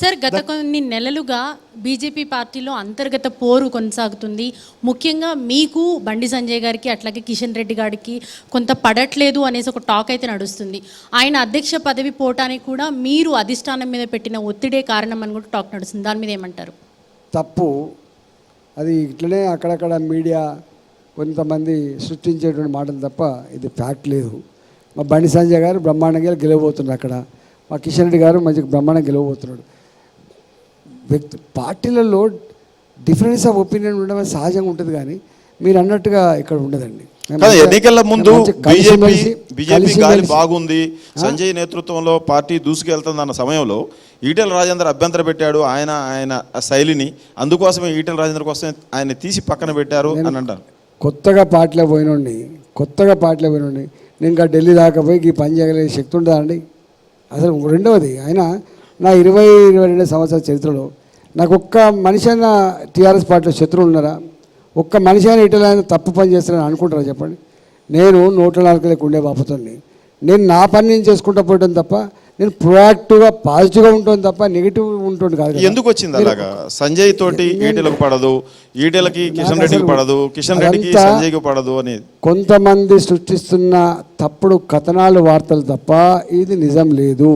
Sir గత కొన్ని నెలలుగా బీజేపీ పార్టీలో అంతర్గత పోరు కొనసాగుతుంది. ముఖ్యంగా మీకు బండి సంజయ్ గారికి అట్లాగే కిషన్ రెడ్డి గారికి కొంత పడట్లేదు అనేసి ఒక టాక్ అయితే నడుస్తుంది. ఆయన అధ్యక్ష పదవి పోవటానికి కూడా మీరు అధిష్టానం మీద పెట్టిన ఒత్తిడే కారణం అని కూడా టాక్ నడుస్తుంది. దాని మీద ఏమంటారు? తప్పు. అది ఇట్లనే అక్కడక్కడ మీడియా కొంతమంది సృష్టించేటువంటి మాటలు తప్ప ఇది ఫ్యాక్ట్ లేదు. మా బండి సంజయ్ గారు బ్రహ్మాండంగా గెలవబోతున్నారు అక్కడ. మా కిషన్ రెడ్డి గారు మంచి బ్రహ్మాండంగా గెలవబోతున్నాడు. వ్యక్తి పార్టీలలో డిఫరెన్స్ ఆఫ్ ఒపీనియన్ ఉండడం సహజంగా ఉంటుంది కానీ మీరు అన్నట్టుగా ఇక్కడ ఉండదండి. ఎన్నికల ముందు బీజేపీ బీజేపీ గాలి బాగుంది సంజయ్ నేతృత్వంలో పార్టీ దూసుకెళ్తుందన్న సమయంలో ఈటెల రాజేందర్ అభ్యంతర పెట్టాడు ఆయన ఆయన శైలిని. అందుకోసమే ఈటెల రాజేందర్ కోసం ఆయన తీసి పక్కన పెట్టారు అని అంటారు. కొత్తగా పార్టీలో పోయినండి కొత్తగా పార్టీలో పోయినండి నేను ఇంకా ఢిల్లీ దాకా పోయి ఈ పని చేయగలిగే శక్తి ఉంటుందా అండి? అసలు రెండవది ఆయన నా ఇరవై ఇరవై రెండు సంవత్సరాల చరిత్రలో నాకు ఒక్క మనిషి అయినా టీఆర్ఎస్ పార్టీలో శత్రువులు ఉన్నారా? ఒక్క మనిషి అయినా ఇటలీ అయినా తప్పు పని చేస్తారని అనుకుంటారా చెప్పండి? నేను నూట నాలుగు లెక్క ఉండే నేను నా పని నేను చేసుకుంటా పోవడం తప్ప నేను ప్రొయాక్టివ్గా పాజిటివ్గా ఉంటాను తప్ప నెగిటివ్ ఉంటుంది కాదు. ఎందుకు వచ్చింది అలాగా? సంజయ్ తోటి ఈటెలకు పడదు ఈటెలకి కిషన్ రెడ్డికి పడదు కిషన్ రెడ్డికి సంజయ్కి పడదు అనేది కొంతమంది సృష్టిస్తున్న తప్పుడు కథనాలు వార్తలు తప్ప ఇది నిజం లేదు.